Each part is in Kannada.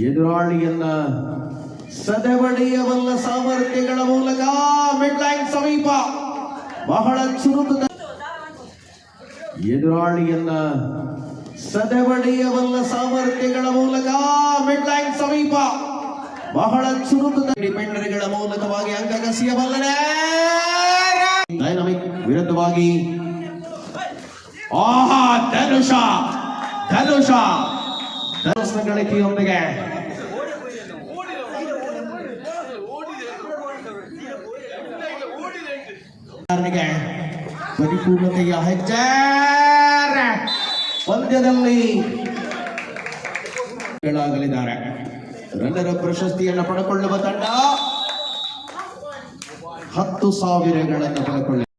ಎದುರಾಳಿಯನ್ನ ಸದೆಬಡಿಯಬಲ್ಲ ಸಾಮರ್ಥ್ಯಗಳ ಮೂಲಕ ಮಿಡ್ಲೈನ್ ಸಮೀಪ ಬಹಳ ಚುರುಕು ಎದುರಾಳಿಯನ್ನ ಸದೆಬಡಿಯಬಲ್ಲ ಸಾಮರ್ಥ್ಯಗಳ ಮೂಲಕ ಮಿಡ್ಲೈನ್ ಸಮೀಪ ಬಹಳ ಚುರುಕು ಡಿಪೆಂಡರ್ಗಳ ಮೂಲಕವಾಗಿ ಅಂಕ ಕಸಿಯಬಲ್ಲನೆ. ಡೈನಮಿಕ್ ವಿರುದ್ಧವಾಗಿ. ಆಹಾ, ಧನುಷ ಧನುಷ. ಧನುಷ್ನ ಗಳಿಕೆಯೊಂದಿಗೆ ಕಾರಣಿಗೆ ಪರಿಪೂರ್ಣತೆಯ ಹೆಜ್ಜಾರ ಪಂದ್ಯದಲ್ಲಿ ಗಳಾಗಲಿದ್ದಾರೆ ರನ್ನರ ಪ್ರಶಸ್ತಿಯನ್ನು ಪಡೆಕೊಳ್ಳುವ ತಂಡ ಹತ್ತು ಸಾವಿರಗಳನ್ನು ಪಡೆಕೊಳ್ಳಿ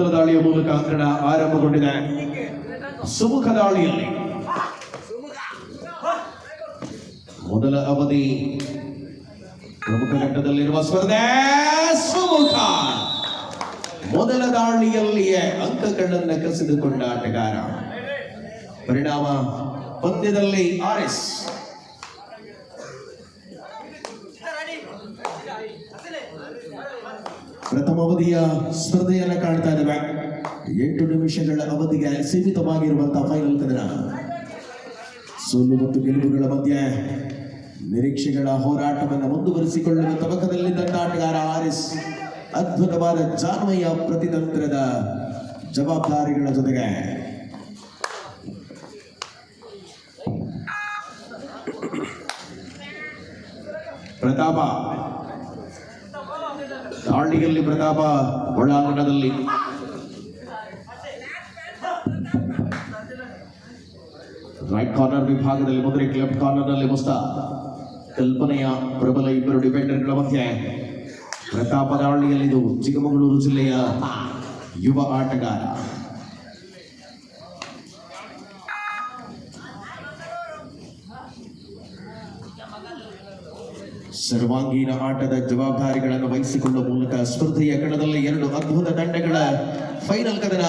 ಮೊದಲ ದಾಳಿಯ ಮೂಲಕ ಅಂಕಣ ಆರಂಭಗೊಂಡಿದೆ. ಸುಮುಖ ದಾಳಿಯಲ್ಲಿ ಮೊದಲ ಅವಧಿ ಪ್ರಮುಖ ಘಟ್ಟದಲ್ಲಿರುವ ಸ್ಪರ್ಧೆ ಸುಮುಖ. ಮೊದಲ ದಾಳಿಯಲ್ಲಿಯೇ ಅಂಕಗಳನ್ನು ಕಸಿದುಕೊಂಡ ಆಟಗಾರ. ಪರಿಣಾಮ ಪಂದ್ಯದಲ್ಲಿ ಆರ್ ಎಸ್. ಪ್ರಥಮ ಅವಧಿಯ ಸ್ಪರ್ಧೆಯನ್ನು ಕಾಣ್ತಾ ಇದ್ದೇವೆ ಎಂಟು ನಿಮಿಷಗಳ ಅವಧಿಗೆ ಸೀಮಿತವಾಗಿರುವಂತಹ ಫೈನಲ್ ಕದನ. ಸೋಲು ಮತ್ತು ಗೆಲುವುಗಳ ಮಧ್ಯೆ ನಿರೀಕ್ಷೆಗಳ ಹೋರಾಟವನ್ನು ಮುಂದುವರಿಸಿಕೊಳ್ಳುವ ತಬಕದಲ್ಲಿ ಆಟಗಾರ ಆರಿಸ್ ಅದ್ಭುತವಾದ ಜಾನ್ವಯ ಪ್ರತಿತಂತ್ರದ ಜವಾಬ್ದಾರಿಗಳ ಜೊತೆಗೆ. ಪ್ರತಾಪ ದಾಳಿಯಲ್ಲಿ ಪ್ರತಾಪ ಒಳಾಂಗಣದಲ್ಲಿ ರೈಟ್ ಕಾರ್ನರ್ ವಿಭಾಗದಲ್ಲಿ ಮುದ್ರೆ ಲೆಫ್ಟ್ ಕಾರ್ನರ್ನಲ್ಲಿ ಮುಸ್ತಾ. ಕಲ್ಪನೆಯ ಪ್ರಬಲ ಇಬ್ಬರು ಡಿಫೆಂಡರ್ಗಳ ಮಧ್ಯೆ. ಪ್ರತಾಪ ಇದು ಚಿಕ್ಕಮಗಳೂರು ಜಿಲ್ಲೆಯ ಯುವ ಆಟಗಾರ. ಸರ್ವಾಂಗೀಣ ಆಟದ ಜವಾಬ್ದಾರಿಗಳನ್ನು ವಹಿಸಿಕೊಳ್ಳುವ ಮೂಲಕ ಸ್ಪರ್ಧೆಯ ಕಣದಲ್ಲಿ ಎರಡು ಅದ್ಭುತ ತಂಡಗಳ ಫೈನಲ್ ಕದನ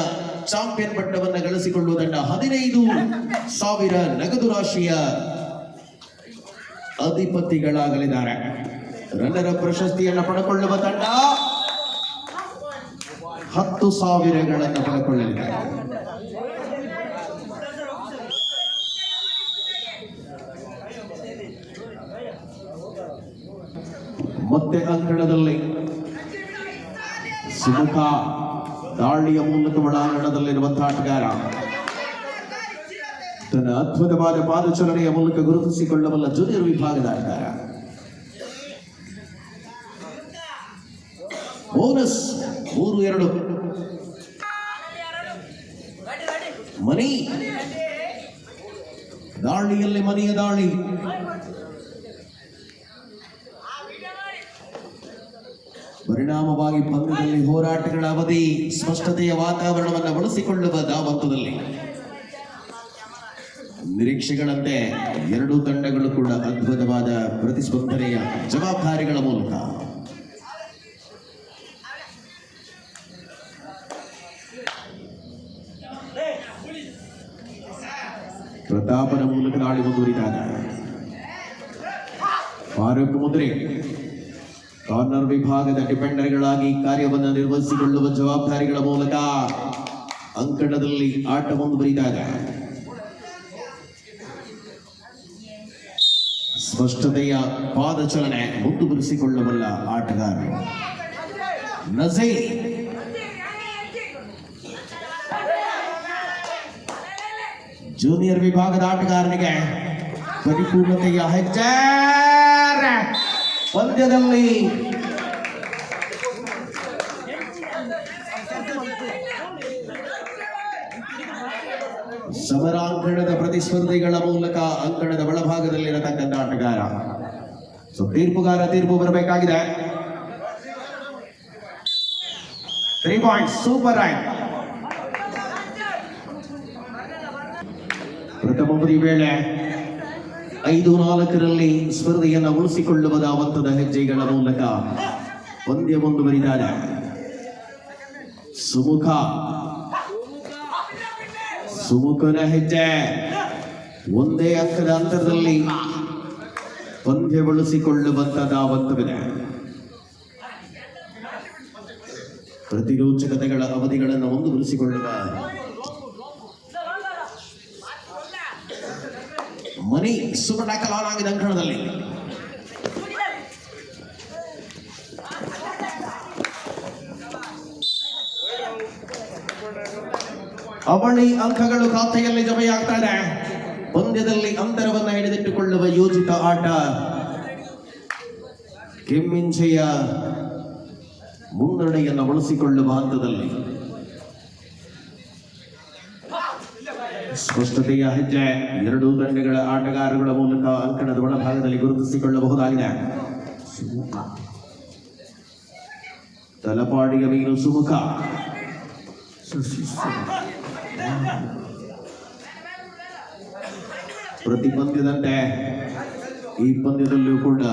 ಚಾಂಪಿಯನ್ ಪಟ್ಟವನ್ನು ಗಳಿಸಿಕೊಳ್ಳುವ ತಂಡ ಹದಿನೈದು ಸಾವಿರ ನಗದು ರಾಶಿಯ ಅಧಿಪತಿಗಳಾಗಲಿದ್ದಾರೆ. ರನ್ನರ ಪ್ರಶಸ್ತಿಯನ್ನು ಪಡೆಕೊಳ್ಳುವ ತಂಡ ಹತ್ತು ಸಾವಿರಗಳನ್ನು ಪಡೆಕೊಳ್ಳಲಿದ್ದಾರೆ ಮತ್ತೆ ಅಂಕಣದಲ್ಲಿ ಸುಮುಖ ದಾಳಿಯ ಮೂಲಕ ಒಳಾಂಗಣದಲ್ಲಿರುವಂತಹ ಆಟಗಾರ, ತನ್ನ ಅದ್ಭುತವಾದ ಪಾದಚಲನೆಯ ಮೂಲಕ ಗುರುತಿಸಿಕೊಳ್ಳಬಲ್ಲ ಜೂನಿಯರ್ ವಿಭಾಗದ ಆಟಗಾರ, ಬೋನಸ್ ಮೂರು ಎರಡು, ಮನಿ, ದಾಳಿಯಲ್ಲಿ ಮನೆಯ ದಾಳಿ ಪರಿಣಾಮವಾಗಿ ಪಂದ್ಯದಲ್ಲಿ ಹೋರಾಟಗಳ ಅವಧಿ ಸ್ಪಷ್ಟತೆಯ ವಾತಾವರಣವನ್ನು ಬಳಸಿಕೊಳ್ಳುವ ದಾವತ್ತದಲ್ಲಿ ನಿರೀಕ್ಷೆಗಳಂತೆ ಎರಡೂ ತಂಡಗಳು ಕೂಡ ಅದ್ಭುತವಾದ ಪ್ರತಿಸ್ಪಂದನೆಯ ಜವಾಬ್ದಾರಿಗಳ ಮೂಲಕ. ಪ್ರತಾಪನ ಮೂಲಕ ದಾಳಿ ಮುಂದುವರಿದಾಗ. ಆರೋಗ್ಯ ಮುದ್ರೆ ಕಾರ್ನರ್ ವಿಭಾಗದ ಡಿಫೆಂಡರ್ಗಳಾಗಿ ಕಾರ್ಯವನ್ನು ನಿರ್ವಹಿಸಿಕೊಳ್ಳುವ ಜವಾಬ್ದಾರಿಗಳ ಮೂಲಕ ಅಂಕಣದಲ್ಲಿ ಆಟ ಮುಂದುವರಿದಾಗ ಸ್ಪಷ್ಟತೆಯ ಪಾದಚಲನೆ ಮುಂದುವರಿಸಿಕೊಳ್ಳಬಲ್ಲ ಆಟಗಾರರು ನಜೀರ್ ಜೂನಿಯರ್ ವಿಭಾಗದ ಆಟಗಾರನಿಗೆ ಪರಿಪೂರ್ಣತೆಯ ಹೆಜ್ಜಾರ ಪಂದ್ಯದಲ್ಲಿ ಸಮರಾಂಗಣದ ಪ್ರತಿಸ್ಪರ್ಧಿಗಳ ಮೂಲಕ ಅಂಕಣದ ಒಳಭಾಗದಲ್ಲಿರತಕ್ಕಂಥ ಆಟಗಾರ ಸೊ ತೀರ್ಪುಗಾರ ತೀರ್ಪು ಬರಬೇಕಾಗಿದೆ. ತ್ರೀ ಪಾಯಿಂಟ್ ಸೂಪರ್ ರ್ಯಾಂಕ್ ಪ್ರಥಮ ವೇಳೆ ಐದು ನಾಲ್ಕರಲ್ಲಿ ಸ್ಪರ್ಧೆಯನ್ನು ಉಳಿಸಿಕೊಳ್ಳುವ ದಾವಂತದ ಹೆಜ್ಜೆಗಳ ಮೂಲಕ ಪಂದ್ಯ ಮುಂದುವರಿದ್ದಾರೆ ಸುಮುಖ. ಸುಮುಖನ ಹೆಜ್ಜೆ. ಒಂದೇ ಅಂಕದ ಅಂತರದಲ್ಲಿ ಪಂದ್ಯ ಬಳಸಿಕೊಳ್ಳುವಂತ ದಾವತ್ತವಿದೆ ಪ್ರತಿರೋಚಕತೆಗಳ ಅವಧಿಗಳನ್ನು ಮುಂದುವರಿಸಿಕೊಳ್ಳುವ ಮನಿ ಸುಬರ್ಣಾಕಲ್ ಆನ್ ಆಗಿದೆ ಅಂಕಣದಲ್ಲಿ ಅವಳಿ ಅಂಕಗಳು ಖಾತೆಯಲ್ಲಿ ಜಮೆಯಾಗ್ತಾರೆ ಪಂದ್ಯದಲ್ಲಿ ಅಂತರವನ್ನ ಹಿಡಿದಿಟ್ಟುಕೊಳ್ಳುವ ಯೋಜಿತ ಆಟ. ಕೆಮ್ಮಿಂಚೆಯ ಮುನ್ನಡೆಯನ್ನು ಬಳಸಿಕೊಳ್ಳುವ ಹಂತದಲ್ಲಿ. ಸ್ಪಷ್ಟತೆಯ ಹೆಜ್ಜೆ. ಎರಡೂ ತಂಡಗಳ ಆಟಗಾರಗಳ ಮೂಲಕ ಅಂಕಣದ ಒಳಭಾಗದಲ್ಲಿ ಗುರುತಿಸಿಕೊಳ್ಳಬಹುದಾಗಿದೆ. ತಲಪಾಡಿಯ ಮೀನು ಸುಮುಖ. ಪ್ರತಿ ಪಂದ್ಯದಂತೆ ಈ ಪಂದ್ಯದಲ್ಲೂ ಕೂಡ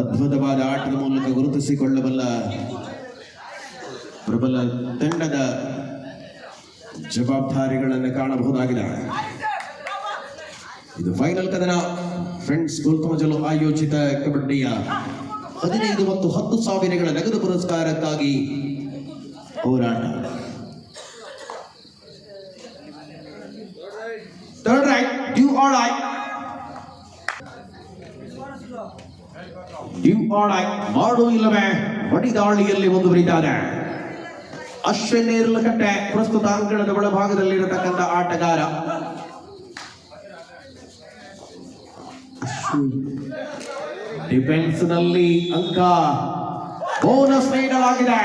ಅದ್ಭುತವಾದ ಆಟದ ಮೂಲಕ ಗುರುತಿಸಿಕೊಳ್ಳಬಲ್ಲ ಪ್ರಬಲ ತಂಡದ ಜವಾಬ್ದಾರಿಗಳನ್ನು ಕಾಣಬಹುದಾಗಿದೆ. ಇದು ಫೈನಲ್ ಕದನ. ಫ್ರೆಂಡ್ಸ್ ಗೋಲ್ಕಮಜಲು ಆಯೋಜಿತ ಕಬಡ್ಡಿಯ ಹದಿನೈದು ಮತ್ತು ಹತ್ತು ಸಾವಿರಗಳ ನಗದು ಪುರಸ್ಕಾರಕ್ಕಾಗಿ ಹೋರಾಟ. ರೈಟ್ ಡ್ಯೂ ಆಲ್ ಐ ಐ ಮಾಡು ಇಲ್ಲವೇ ಬಡಿದಾಳಿಯಲ್ಲಿ ಮುಂದುವರಿದ್ದಾರೆ ಅಶ್ವಿನ್ ನೇರ್ಲಕಟ್ಟೆ ಪ್ರಸ್ತುತ ಅಂಕಣದ ಒಳಭಾಗದಲ್ಲಿರತಕ್ಕಂಥ ಆಟಗಾರ. ಡಿಫೆನ್ಸ್ನಲ್ಲಿ ಅಂಕ ಬೋನಸ್ ನೀಡಲಾಗಿದೆ.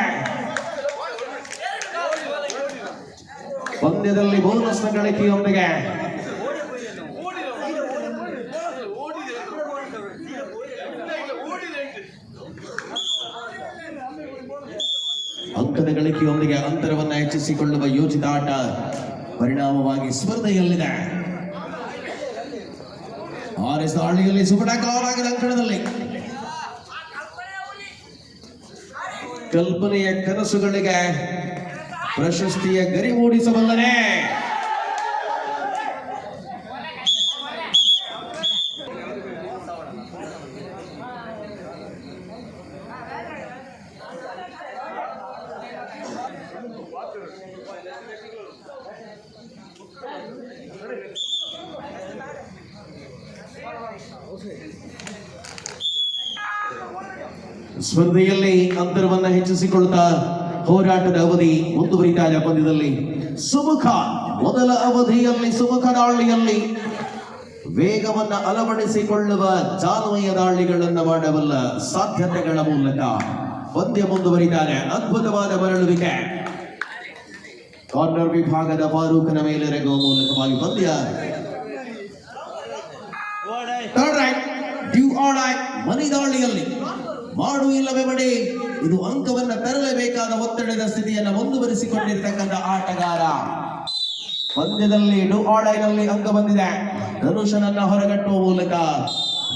ಪಂದ್ಯದಲ್ಲಿ ಬೋನಸ್ನ ಗಳಿಕೆಯೊಂದಿಗೆ ಅಂಕದ ಗಳಿಕೆಯೊಂದಿಗೆ ಅಂತರವನ್ನು ಹೆಚ್ಚಿಸಿಕೊಳ್ಳುವ ಯೋಜಿತ ಆಟ ಪರಿಣಾಮವಾಗಿ ಸ್ಪರ್ಧೆಯಲ್ಲಿದೆ. ಆರ್ಎಸ್ ದಾಳಿಯಲ್ಲಿ ಆಗಿದೆ ಅಂಕಣದಲ್ಲಿ. ಕಲ್ಪನೆಯ ಕನಸುಗಳಿಗೆ ಪ್ರಶಸ್ತಿಯ ಗರಿ ಮೂಡಿಸಬಲ್ಲನೆ ಸ್ಪರ್ಧೆಯಲ್ಲಿ ಅಂತರವನ್ನು ಹೆಚ್ಚಿಸಿಕೊಳ್ತಾ ಹೋರಾಟದ ಅವಧಿ ಮುಂದುವರಿತಾ ಪಂದ್ಯದಲ್ಲಿ ಸುಮುಖ, ಮೊದಲ ಅವಧಿಯಲ್ಲಿ, ಸುಮುಖ ದಾಳಿಯಲ್ಲಿ ವೇಗವನ್ನು ಅಳವಡಿಸಿಕೊಳ್ಳುವ ಜಾನ್ವಯ ದಾಳಿಗಳನ್ನು ಮಾಡಬಲ್ಲ ಸಾಧ್ಯತೆಗಳ ಮೂಲಕ ಪಂದ್ಯ ಮುಂದುವರಿತಾರೆ. ಅದ್ಭುತವಾದ ಮರಳುವಿಕೆ. ಕಾರ್ನರ್ ವಿಭಾಗದ ಫಾರೂಕನ ಮೇಲೆ ರೆಗುವ ಮೂಲಕವಾಗಿ ಪಂದ್ಯ. ಮನಿ ದಾಳಿಯಲ್ಲಿ ಮಾಡು ಇಲ್ಲವೇ ಇದು ಅಂಕವನ್ನ ತರಲೇಬೇಕಾದ ಒತ್ತಡದ ಸ್ಥಿತಿಯನ್ನು ಮುಂದುವರಿಸಿಕೊಂಡಿರ್ತಕ್ಕಂಥ ಆಟಗಾರ. ಪಂದ್ಯದಲ್ಲಿ ಡು ಆಡೈನಲ್ಲಿ ಅಂಕ ಬಂದಿದೆ. ಧನುಷನನ್ನ ಹೊರಗಟ್ಟುವ ಮೂಲಕ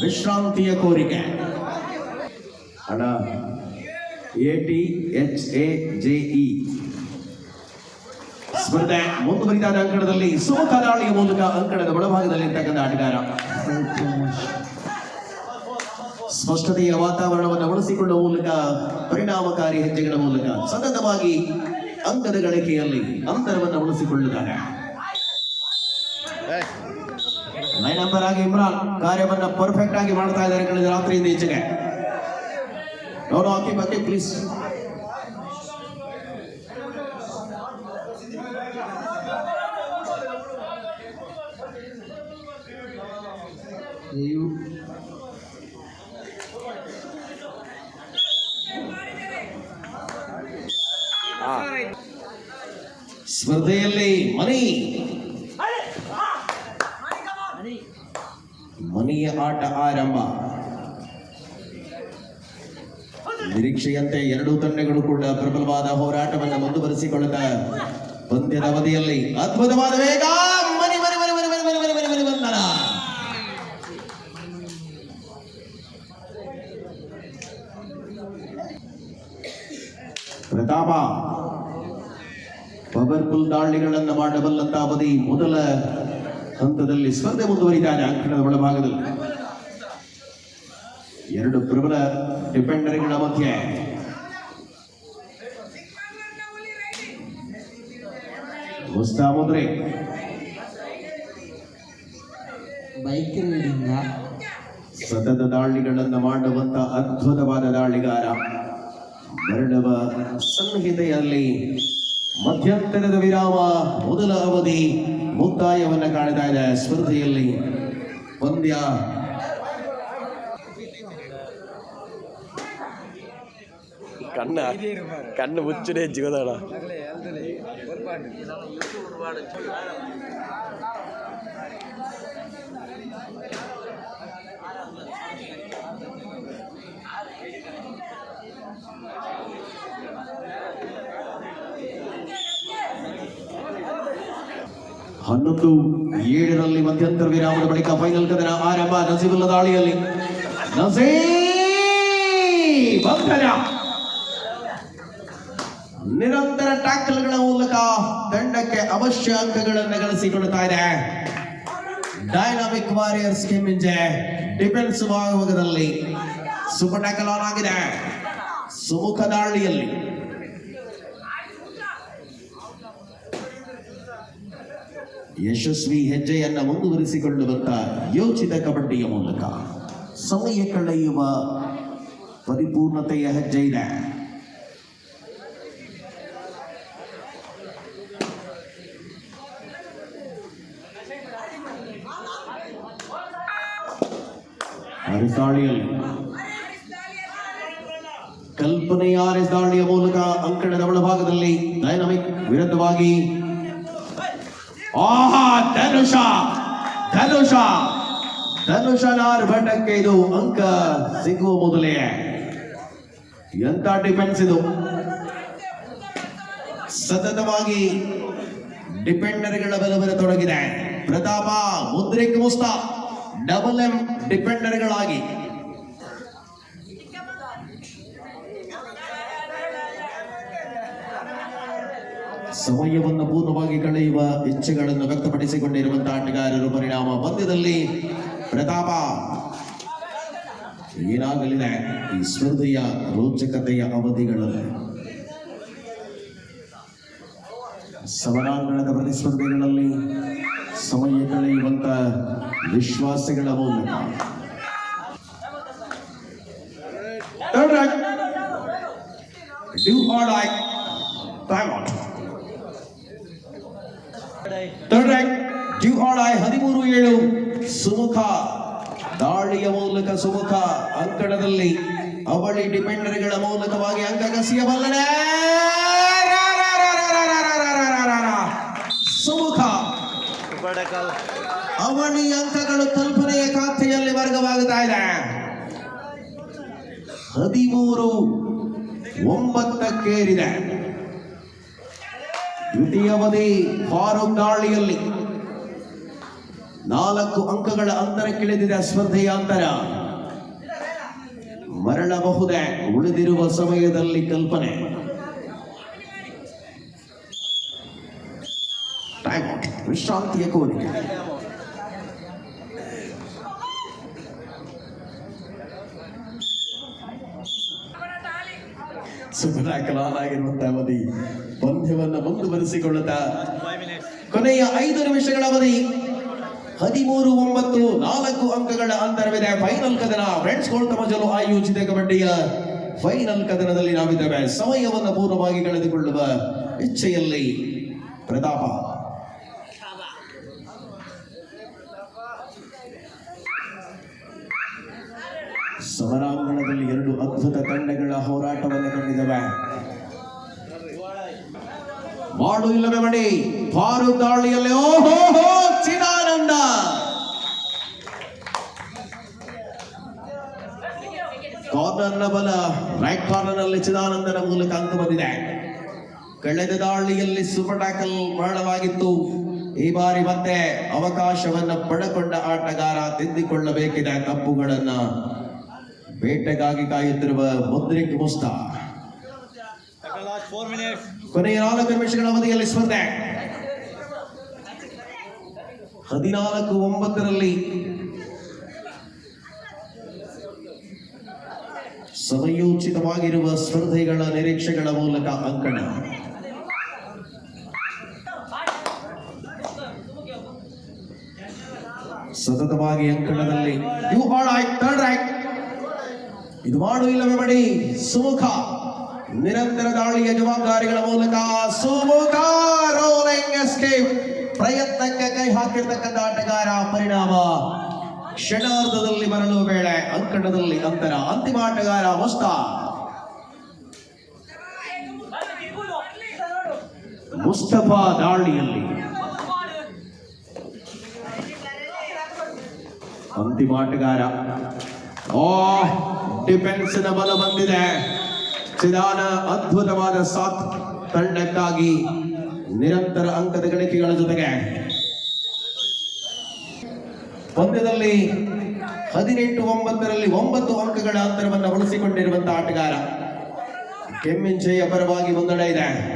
ವಿಶ್ರಾಂತಿಯ ಕೋರಿಕೆ. ಅಣ A T H A J E. ಸ್ಪರ್ಧೆ ಮುಂದುವರಿತಾದ ಅಂಕಣದಲ್ಲಿ ಸುಮುಖ ದಾಳಿಯ ಮೂಲಕ ಅಂಕಣದ ಒಳಭಾಗದಲ್ಲಿ ಇರ್ತಕ್ಕಂಥ ಆಟಗಾರ. ಸ್ಪಷ್ಟತೆಯ ವಾತಾವರಣವನ್ನು ಉಳಿಸಿಕೊಳ್ಳುವ ಮೂಲಕ ಪರಿಣಾಮಕಾರಿ ಹೆಜ್ಜೆಗಳ ಮೂಲಕ ಸತತವಾಗಿ ಅಂಕದ ಗಳಿಕೆಯಲ್ಲಿ ಅಂತರವನ್ನು ಉಳಿಸಿಕೊಳ್ಳುತ್ತಾರೆ ನೈನ್ ನಂಬರ್ ಆಗಿ ಇಮ್ರಾನ್ ಕಾರ್ಯವನ್ನು ಪರ್ಫೆಕ್ಟ್ ಆಗಿ ಮಾಡ್ತಾ ಇದ್ದಾರೆ ಕಳೆದ ರಾತ್ರಿಯಿಂದ ಈಚೆಗೆ. ನೋಡೋ ಹಾಕಿ ಬಗ್ಗೆ ಪ್ಲೀಸ್ ಸ್ಪರ್ಧೆಯಲ್ಲಿ ಮನಿ ಮನೆಯ ಆಟ ಆರಂಭ ನಿರೀಕ್ಷೆಯಂತೆ ಎರಡೂ ತಂಡಗಳು ಕೂಡ ಪ್ರಬಲವಾದ ಹೋರಾಟವನ್ನು ಮುಂದುವರಿಸಿಕೊಳ್ಳುತ್ತಾ ಪಂದ್ಯದ ಅವಧಿಯಲ್ಲಿ ಅದ್ಭುತವಾದ ವೇಗ ಪ್ರತಾಪ ಪವರ್ಫುಲ್ ದಾಳಿಗಳನ್ನು ಮಾಡಬಲ್ಲಂತ ಅವಧಿ ಮೊದಲ ಹಂತದಲ್ಲಿ ಸ್ಪರ್ಧೆ ಮುಂದುವರಿತಾನೆ ಅಂಕಣದ ಒಳಭಾಗದಲ್ಲಿ ಎರಡು ಪ್ರಬಲ ಡಿಫೆಂಡರ್ಗಳ ಮಧ್ಯೆ ಮುಸ್ತಾಮುದ್ರೆ ಬೈಕ್ ರೈಡಿಂಗ ಸತತ ದಾಳಿಗಳನ್ನು ಮಾಡುವಂತ ಅದ್ಭುತವಾದ ದಾಳಿಗಾರ ಮರಣವ ಸಂಹಿತೆಯಲ್ಲಿ ಮಧ್ಯಂತರದ ವಿರಾಮ ಮೊದಲ ಅವಧಿ ಮುಕ್ತಾಯವನ್ನು ಕಾಣ್ತಾ ಇದೆ. ಸ್ಪರ್ಧೆಯಲ್ಲಿ ಪಂದ್ಯ. ಕಣ್ಣ ಕಣ್ಣು ಮುಚ್ಚುನೇ ಜಿಗೋದಣ. ಹನ್ನೊಂದು ಏಳರಲ್ಲಿ ಮಧ್ಯಂತರ ವಿರಾಮದ ಬಳಿಕ ಫೈನಲ್ ಕದನ ಆರಂಭ ನಸೀಬುಲ್ಲ ದಾಳಿಯಲ್ಲಿ. ನಿರಂತರ ಟ್ಯಾಕಲ್ಗಳ ಮೂಲಕ ತಂಡಕ್ಕೆ ಅವಶ್ಯ ಅಂಕಗಳನ್ನು ಗಳಿಸಿಕೊಡ್ತಾ ಇದೆ. ಡೈನಾಮಿಕ್ ವಾರಿಯರ್ಸ್ ಕೆಮ್ಮಿಂಜೆ ಡಿಫೆನ್ಸ್ ಭಾಗದಲ್ಲಿ ಸೂಪರ್ ಟ್ಯಾಕಲ್ ಆನ್ ಆಗಿದೆ. ಸುಮುಖ ದಾಳಿಯಲ್ಲಿ ಯಶಸ್ವಿ ಹೆಜ್ಜೆಯನ್ನು ಮುಂದುವರಿಸಿಕೊಳ್ಳುವಂತ ಯೋಚಿತ ಕಬಡ್ಡಿಯ ಮೂಲಕ ಸಮಯ ಕಳೆಯುವ ಪರಿಪೂರ್ಣತೆಯ ಹೆಜ್ಜೆ ಇದೆ. ಅರಿಸಾಳಿಯಲ್ಲಿ ಕಲ್ಪನೆಯ ಅರಿಸಾಳಿಯ ಮೂಲಕ ಅಂಕಣದ ಒಳಭಾಗದಲ್ಲಿ ಡೈನಮಿಕ್ ವಿರುದ್ಧವಾಗಿ ಆಹಾ, ಧನುಷ ಧನುಷ ಧನುಷ ನಾರ್ ಭಟಕ್ಕೆ ಇದು ಅಂಕ ಸಿಗುವ ಮೊದಲೇ. ಎಂತ ಡಿಫೆನ್ಸ್ ಇದು? ಸತತವಾಗಿ ಡಿಪೆಂಡರ್ಗಳ ಬಲಬರತೊಡಗಿದೆ ಪ್ರತಾಪ, ಮುದ್ರಿಕ್ ಮುಸ್ತಾ ಡಬಲ್ ಎಂ ಡಿಪೆಂಡರ್ಗಳಾಗಿ ಸಮಯವನ್ನು ಪೂರ್ಣವಾಗಿ ಕಳೆಯುವ ಇಚ್ಛೆಗಳನ್ನು ವ್ಯಕ್ತಪಡಿಸಿಕೊಂಡಿರುವಂತಹ ಆಟಗಾರರು ಪರಿಣಾಮ ಪಂದ್ಯದಲ್ಲಿ ಪ್ರತಾಪ. ಏನಾಗಲಿದೆ? ಈ ಸ್ಪರ್ಧೆಯ ರೋಚಕತೆಯ ಅವಧಿಗಳಲ್ಲಿ ಸಮರಾಂಗಣದ ಪ್ರತಿಸ್ಪರ್ಧೆಗಳಲ್ಲಿ ಸಮಯ ಕಳೆಯುವಂತ ವಿಶ್ವಾಸಗಳ ಮೂಲಕ ಡ್ಯೂ ಹಾಡ್ out. Third rank do or die ಹದಿಮೂರು ಏಳು ಸುಮುಖ ದಾಳಿಯ ಮೂಲಕ ಸುಮುಖ ಅಂಕಣದಲ್ಲಿ ಅವಳಿ ಡಿಪೆಂಡರ್ಗಳ ಮೂಲಕವಾಗಿ ಅಂಕ ಕಸಿಯಬಲ್ಲನೆ ಸುಮುಖ ಅವಳಿ ಅಂಕಗಳು ಕಲ್ಪನೆಯ ಖಾತೆಯಲ್ಲಿ ವರ್ಗವಾಗುತ್ತಾ ಇದೆ ಹದಿಮೂರು ಒಂಬತ್ತಕ್ಕೇರಿದೆ ಅವಧಿ ಫಾರೂಕ್ ದಾಳಿಯಲ್ಲಿ ನಾಲ್ಕು ಅಂಕಗಳ ಅಂತರಕ್ಕಿಳಿದಿದೆ ಸ್ಪರ್ಧೆಯ ಅಂತರ. ಮರಳಬಹುದೇ ಉಳಿದಿರುವ ಸಮಯದಲ್ಲಿ ಕಲ್ಪನೆ. ವಿಶ್ರಾಂತಿಯ out. ಕೋರಿಕೆ ಸುಧಾಕಲಾಗಿರುವಂತಹ ಅವಧಿ ಪಂದ್ಯವನ್ನು ಮುಂದುವರಿಸಿಕೊಳ್ಳುತ್ತಾ ಕೊನೆಯ ಐದು ನಿಮಿಷಗಳ ಅವಧಿ. ಹದಿಮೂರು, ಒಂಬತ್ತು, ನಾಲ್ಕು ಅಂಕಗಳ ಅಂತರವಿದೆ. ಫೈನಲ್ ಕದನ. ಫ್ರೆಂಡ್ಸ್ ಗೋಲ್ಡ್ ಜಲು ಆಯೋಜಿತ ಕಬಡ್ಡಿಯ ಫೈನಲ್ ಕದನದಲ್ಲಿ ನಾವಿದ್ದೇವೆ. ಸಮಯವನ್ನು ಪೂರ್ಣವಾಗಿ ಕಳೆದುಕೊಳ್ಳುವ ಇಚ್ಛೆಯಲ್ಲಿ ಪ್ರತಾಪ. ಸಮರಾಂಗಣದಲ್ಲಿ ಎರಡು ಅದ್ಭುತ ತಂಡಗಳ ಹೋರಾಟವನ್ನು ಕಂಡಿದ್ದಾವೆ. ಮಾಡು ಮಡಿ ಫಾರು ದಾಳಿಯಲ್ಲಿ, ಓಹೋ ಚಿದಾನಂದ. ಕಾರ್ನರ್ನ ಬಲ, ರೈಟ್ ಕಾರ್ನರ್ನಲ್ಲಿ ಚಿದಾನಂದನ ಮೂಲಕ ಅಂಕ ಬಂದಿದೆ. ಕಳೆದ ದಾಳಿಯಲ್ಲಿ ಸೂಪರ್ ಟ್ಯಾಕಲ್ ಮಾಡಲಾಗಿತ್ತು ಈ ಬಾರಿ ಮತ್ತೆ ಅವಕಾಶವನ್ನ ಪಡೆಕೊಂಡ ಆಟಗಾರ ತಿದ್ದಿಕೊಳ್ಳಬೇಕಿದೆ ತಪ್ಪುಗಳನ್ನ. ಬೇಟೆಗಾಗಿ ಕಾಯುತ್ತಿರುವ ಮುದ್ರಿಕ್ ಮುಸ್ತಾ ಕೊನೆಯ ನಾಲ್ಕು ನಿಮಿಷಗಳ ಅವಧಿಯಲ್ಲಿ ಸ್ಪರ್ಧೆ. ಹದಿನಾಲ್ಕು ಒಂಬತ್ತರಲ್ಲಿ ಸಮಯೋಚಿತವಾಗಿರುವ ಸ್ಪರ್ಧೆಗಳ ನಿರೀಕ್ಷೆಗಳ ಮೂಲಕ ಅಂಕಣ. ಸತತವಾಗಿ ಅಂಕಣದಲ್ಲಿ, ಯು ಇವು ಆಯ್ತು ಥರ್ಡ್ ರೈಟ್ ಇದು ಮಾಡು ಇಲ್ಲವೇ ಮಾಡಿ. ಸುಮುಖ, ನಿರಂತರ ದಾಳಿಯ ಜವಾಬ್ದಾರಿಗಳ ಮೂಲಕ ಸುಮುಖ ರೋಲಿಂಗ್ ಎಸ್ಕೇಪ್. ಪ್ರಯತ್ನಕ್ಕೆ ಕೈ ಹಾಕಿರ್ತಕ್ಕಂಥ ಆಟಗಾರ ಪರಿಣಾಮ. ಕ್ಷಣಾರ್ಧದಲ್ಲಿ ಬರಲು ವೇಳೆ ಅಂಕಣದಲ್ಲಿ ಅಂತರ ಅಂತಿಮ ಆಟಗಾರ ಮುಸ್ತಾ ಮುಸ್ತಫಾ ದಾಳಿಯಲ್ಲಿ ಅಂತಿಮ ಆಟಗಾರ. ಓ ಡಿಫೆನ್ಸ್ನ ಬಲ ಬಂದಿದೆ. ಚಿದಾನ ಅದ್ಭುತವಾದ ಸಾತ್ ತಂಡಕ್ಕಾಗಿ ನಿರಂತರ ಅಂಕದ ಗಳಿಕೆಗಳ ಜೊತೆಗೆ. ಪಂದ್ಯದಲ್ಲಿ ಹದಿನೆಂಟು ಒಂಬತ್ತರಲ್ಲಿ ಒಂಬತ್ತು ಅಂಕಗಳ ಅಂತರವನ್ನು ಉಳಿಸಿಕೊಂಡಿರುವಂತಹ ಆಟಗಾರ. ಕೆಮ್ಮಿಂಚೆಯ ಪರವಾಗಿ ಮುನ್ನಡೆ ಇದೆ.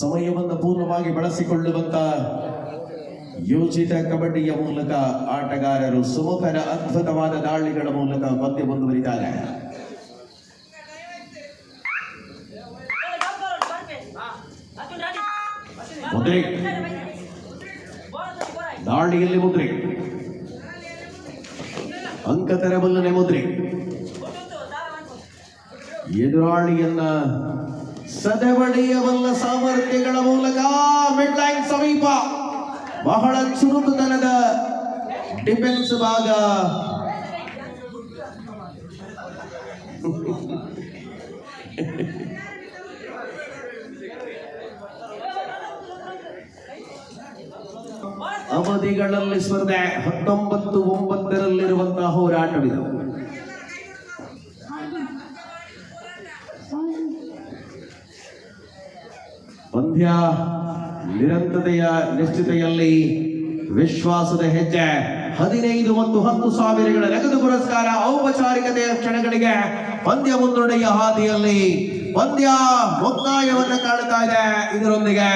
ಸಮಯವನ್ನು ಪೂರ್ಣವಾಗಿ ಬಳಸಿಕೊಳ್ಳುವಂತ ಯೋಜಿತ ಕಬಡ್ಡಿಯ ಮೂಲಕ ಆಟಗಾರರು ಸುಮುಖರ ಅದ್ಭುತವಾದ ದಾಳಿಗಳ ಮೂಲಕ ಪಂದ್ಯ ಮುಂದುವರಿತಾರೆ ಮುದ್ರೆ. ದಾಳಿಯಲ್ಲಿ ಮುದ್ರೆ. ಅಂಕ ತೆರಬಲ್ಲನೆ ಮುದ್ರೆ. ಎದುರಾಳಿಯನ್ನ ಸದೆಬಡಿಯಬಲ್ಲ ಸಾಮರ್ಥ್ಯಗಳ ಮೂಲಕ ಮಿಡ್ ಲೈನ್ ಸಮೀಪ ಬಹಳ ಚುರುಕುತನದ ಡಿಫೆನ್ಸ್ ಭಾಗ. ಅವಧಿಗಳಲ್ಲಿ ಸ್ಪರ್ಧೆ ಹತ್ತೊಂಬತ್ತು ಒಂಬತ್ತರಲ್ಲಿರುವಂತಹ ಹೋರಾಟವಿದೆ. ಪಂದ್ಯ ನಿರಂತರತೆಯ ನಿಶ್ಚಿತೆಯಲ್ಲಿ ವಿಶ್ವಾಸದ ಹೆಜ್ಜೆ ಹದಿನೈದು ಮತ್ತು ಹತ್ತು ಸಾವಿರಗಳ ನಗದು ಪುರಸ್ಕಾರ ಔಪಚಾರಿಕತೆಯ ಕ್ಷಣಗಳಿಗೆ ಪಂದ್ಯ ಮುನ್ನಡೆಯ ಹಾದಿಯಲ್ಲಿ ಪಂದ್ಯ ಮುಕ್ತಾಯವನ್ನು ಕಾಣ್ತಾ ಇದೆ ಇದರೊಂದಿಗೆ.